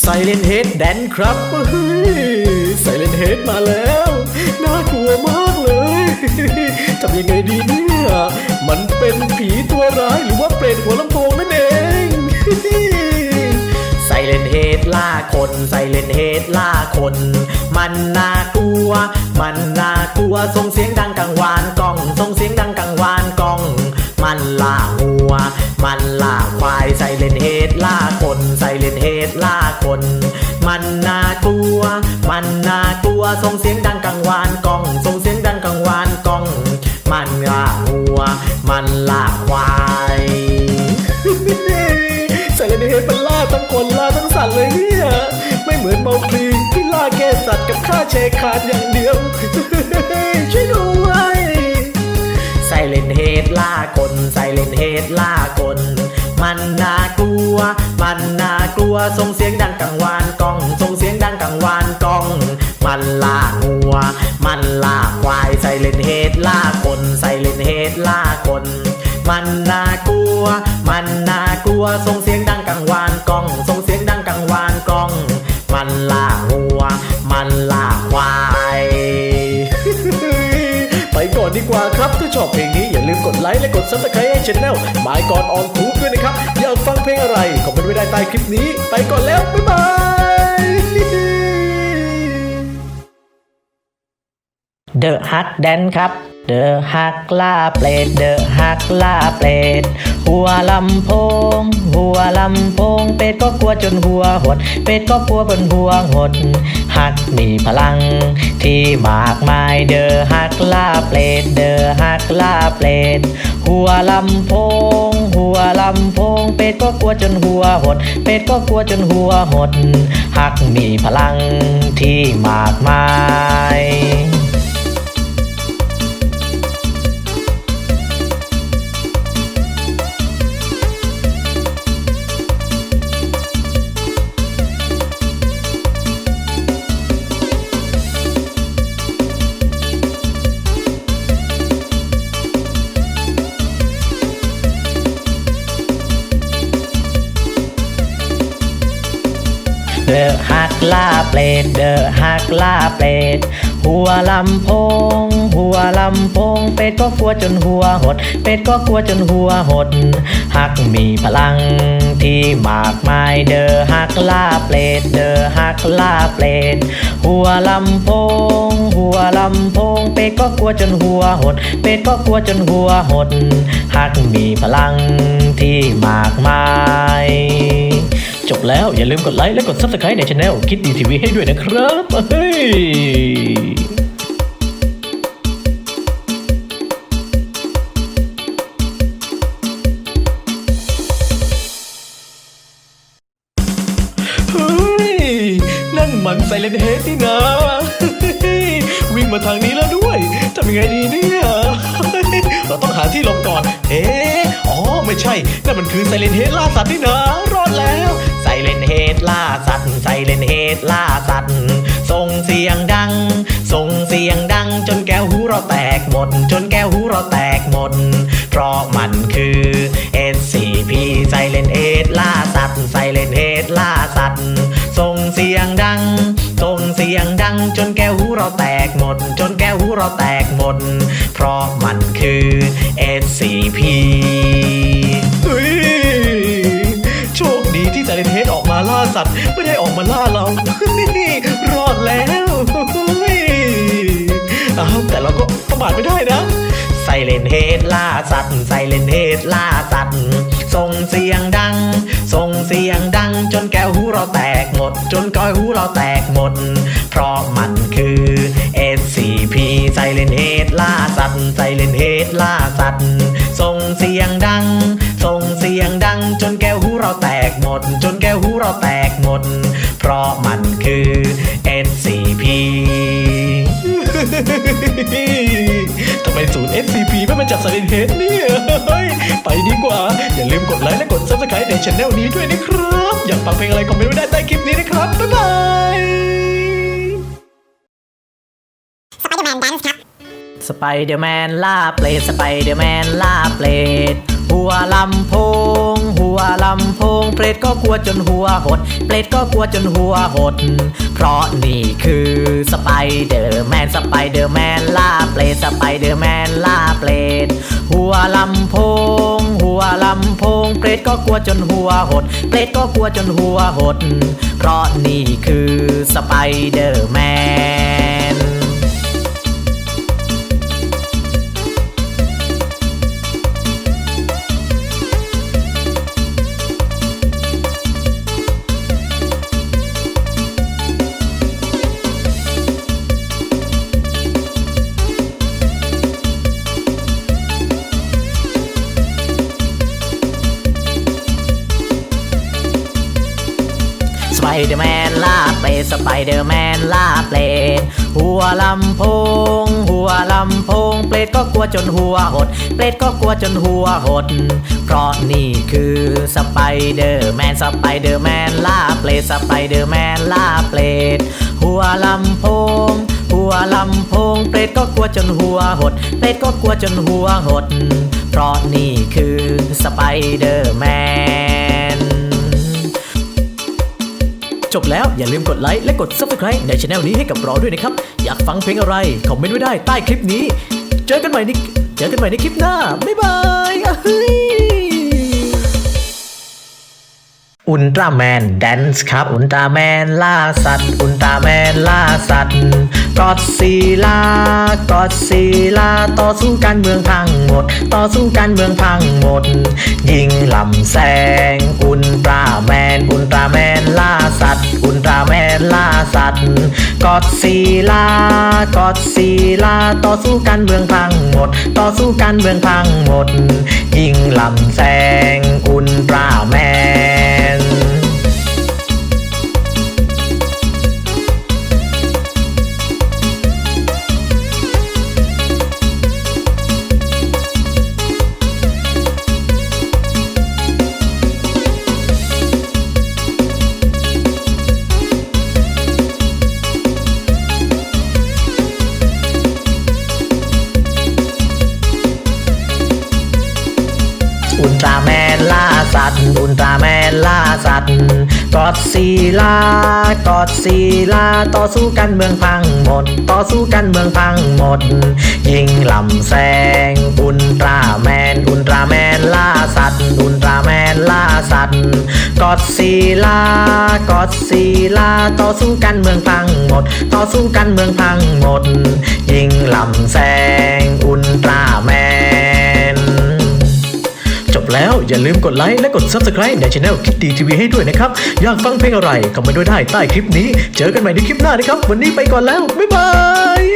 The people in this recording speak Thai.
ไซเลนเฮดแดนครับไซเลนเฮดมาแล้ว น่ากลัวมากเลยทำยังไงดีเนี่ยมันเป็นผีตัวร้ายหรือว่าเปรตหัวลำโพงนั่นเองไซเลนเฮดล่าคนไซเลนเฮดล่าคน มันน่ากลัว มันน่ากลัวส่งเสียงดังกังวานกล้องส่งเสียงดังกังวานกล้อง มันล่างั ว มันล่าควายไซเลนเฮดล่าคนไซเลนเฮดล่าคน มันน่ากลัว มันน่ากลัวส่งเสียงดังกังวานกล้องส่งเสียงดังกังวานกล้อง มันล่างัว มันล่าควายใส่เลนเฮดมันล่าทั้งคนล่าทั้งสัตว์เลยเนี่ยไม่เหมือนเมาคลีที่ล่าแค่สัตว์กับฆ่าเชคานอย่างเดียว เลนเฮดล่าคนไซเลนเฮดล่าคนมันน่ากลัว มันน่ากลัวส่งเสียงดังกังวานกล้องส่งเสียงดังกังวานกล้อง มันล่างัว มันล่าควายไซเลนเฮดล่าคนไซเลนเฮดล่าคนมันน่ากลัว มันน่ากลัวส่งเสียงดังกังวานกล้องส่งเสียงดังกังวานกล้อง มันล่า ดไลค์และกด subscribe ให้ช anel หมายก่อนออนทูบด้วยนะครับ อยากฟังเพลงอะไรคอมเมนต์ไว้ได้ใต้คลิปนี้ ไปก่อนแล้ว บ๊ายบายเดอะฮักแดนครับเดอะฮักลาเปลดเดอะฮักลาเปลดหัวลำโพง หัวลำโพง เป็ดก็กลัวจนหัวหด เป็ดก็กลัวบนหัวหด ฮักมีพลัง ที่มากมายเดอะฮักลาเปลดเดอะฮักลาเปลด หัวลำโพง หัวลำโพง เป็ดก็กลัวจนหัวหด เป็ดก็กลัวจนหัวหด หักมีพลังที่มากมาย เปลดเดอะฮักลาเปลดหัวลำโพง หัวลำโพง เป็ดก็กลัวจนหัวหด เป็ดก็กลัวจนหัวหดฮักมีพลังที่มากมายเดอะฮักลาเปลดเดอะฮักลาเปลดหัวลำโพง หัวลำโพง เป็ดก็กลัวจนหัวหด เป็ดก็กลัวจนหัวหดฮักมีพลังที่มากมาย บแล้ว อย่าลืมกดไลค์และกด subscribe ในช anel คิดดีทีวีให้ด้วยนะครับเฮ้ยเฮ้ยนั่นมันไซเลนเฮดนี่นะ วิ่งมาทางนี้แล้วด้วยทำยังไงดีเนี่ย เราต้องหาที่หลบก่อน เอ๊ะอ๋อ ไม่ใช่ นั่นมันคือไซเลนเฮดล่าสัตว์นี่นะรอดแล้วไซเลนเฮดล่าสัตว์ไซเลนเฮดล่าสัตว์ส่งเสียงดัง ส่งเสียงดัง จนแก้วหูเราแตกหมด จนแก้วหูเราแตกหมด เพราะมันคือ SCP Silent h d ล่าสัตว์ Silent h d ล่าสัตว์ส่งเสียงดัง ส่งเสียงดัง จนแก้วหูเราแตกหมด จน เราแตกหมด เพราะมันคือ SCP เฮ้ย โชคดีที่ Silent h d ออกมาล่าสัตว์ ไม่ได้ออกมาล่าเรา รอดแล้วอ้าวแต่เราก็ประมาทไม่ได้นะไซเลนเฮดล่าสัตว์ไซเลนเฮดล่าสัตว์ส่งเสียงดัง ส่งเสียงดัง จนแก้วหูเราแตกหมด จนก้อยหูเราแตกหมด เพราะมัน คือ SCP ไซเลนเฮดล่าสัตว์ไซเลนเฮดล่าสัตว์ส่งเสียงดัง ส่งเสียงดัง จนแก้วหูเราแตกหมด จนแก้วหูเราแตกหมด เพราะมันคือ SCP ทำไมศูนย์ SCP ไม่มาจับส i ลนเฮดเนี่ยเฮ้ยไปดีกว่า อย่าลืมกดไลค์และกด subscribe ในช anel นี้ด้วยนะครับ อยากฟังเพลงอะไรคอมเมนต์ไว้ได้ใต้คลิปนี้นะครับ บ๊ายบาย ดนดันส์ครับสไปเดอร์แมนล่าเปลดสไปเดอร์แมนล่าเปลดหัหัวลำโพง หัวลำโพง เปรตก็กลัวจนหัวหด เปรตก็กลัวจนหัวหด เพราะนี่คือสไปเดอร์แมนสไปเดอร์แมนล่าเปรตสไปเดอร์แมนล่าเปรตหัวลำโพง หัวลำโพง เปรตก็กลัวจนหัวหด เปรตก็กลัวจนหัวหด เพราะนี่คือสไปเดอร์แมน เดอร์แมนล่าเปสไปเดอร์แมนล่าเปรตหัวลำโพง หัวลำโพง เปรตก็กลัวจนหัวหด เปรตก็กลัวจนหัวหด เพราะนี่คือสไปเดอร์แมนสไปเดอร์แมนล่าเปรตสไปเดอร์แมนล่าเปรตหัวลำโพง หัวลำโพง เปรตก็กลัวจนหัวหด เปรตก็กลัวจนหัวหด เพราะนี่คือสไปเดอร์แมน จบแล้วอย่าลืมกดไลค์และกด Subscribe ในช anel นี้ให้กับเราด้วยนะครับ อยากฟังเพลงอะไรคอมเมนต์ไว้ได้ใต้คลิปนี้ เจอกันใหม่ในเจอกันใหม่ในคลิปหน้า บ๊ายบายอะเฮ้ยอุลตร้าแมนแดนซ์ครับ อุลตร้าแมนล่าสัตว์ อุลตร้าแมนล่าสัตว์ กอดซีลากอดซีลาต่อสู้การเมืองพังหมด ต่อสู้การเมืองพังหมด ยิงลำแสง อุลตราแมน อุลตราแมนล่าสัตว์ อุลตราแมนล่าสัตว์กอดซีลากอดซีลาต่อสู้การเมืองพังหมด ต่อสู้การเมืองพังหมด ยิงลำแสง อุลตราแมน ตราแมนล่าสัตว์ อุลตราแมนล่าสัตว์กอดซีลากอดซีลาต่อสู้กันเมืองพังหมด ต่อสู้กันเมืองพังหมด ยิงลำแสง อุลตราแมน อุลตราแมนล่าสัตว์ อุลตราแมนล่าสัตว์กอดซีลากอดซีลาต่อสู้กันเมืองพังหมด ต่อสู้กันเมืองพังหมด ยิงลำแสง อุลตราแมน จบแล้วอย่าลืมกดไลค์และกด Subscribe ในช anel คิดดีทีวีให้ด้วยนะครับ อยากฟังเพลงอะไรคอมเมนต์ไว้ได้ใต้คลิปนี้ เจอกันใหม่ในคลิปหน้านะครับ วันนี้ไปก่อนแล้ว บ๊ายบาย